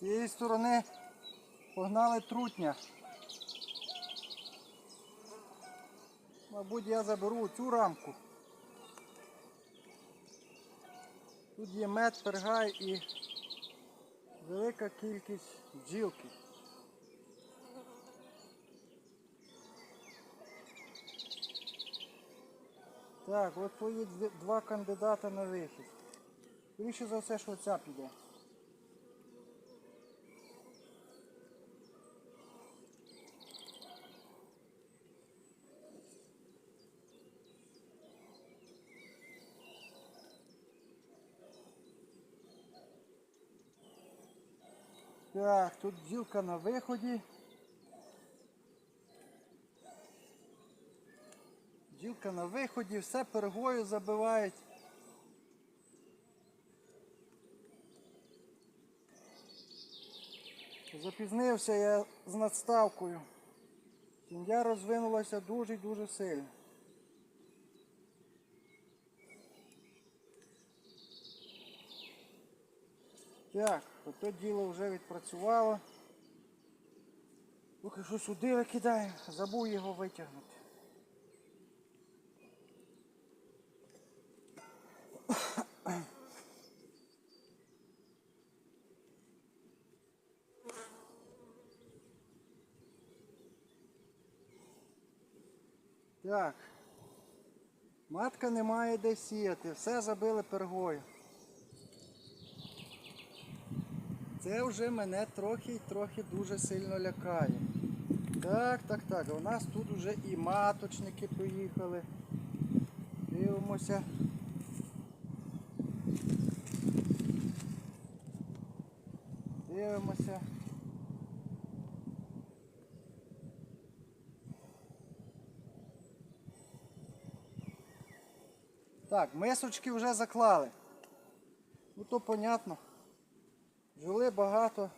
цієї сторони погнали трутня. Мабуть, я заберу цю рамку. Тут є мед, пергай і велика кількість бджілки. Так, от твої два кандидата на вихід. Скоріше за все, що ця піде. Так, тут бджілка на виході. Бджілка на виході, все пергою забивають. Запізнився я з надставкою. Сім'я розвинулася дуже-дуже сильно. Так, ото діло вже відпрацювало. Поки що сюди викидаю, забув його витягнути. Так. Матка не має де сіяти, все забили пергою. Це вже мене трохи трохи дуже сильно лякає. Так, так, так. У нас тут вже і маточники поїхали. Дивимося. Дивимося. Так, мисочки вже заклали. Ну то понятно. Жили багато,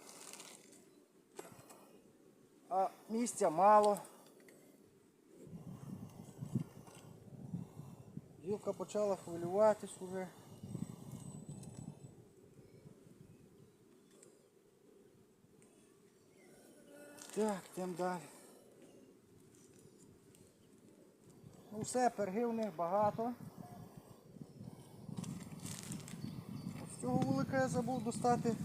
а місця мало. Жілка почала хвилюватись уже. Так, йдемо далі. Ну все, перги у них багато. З цього вулика я забув достати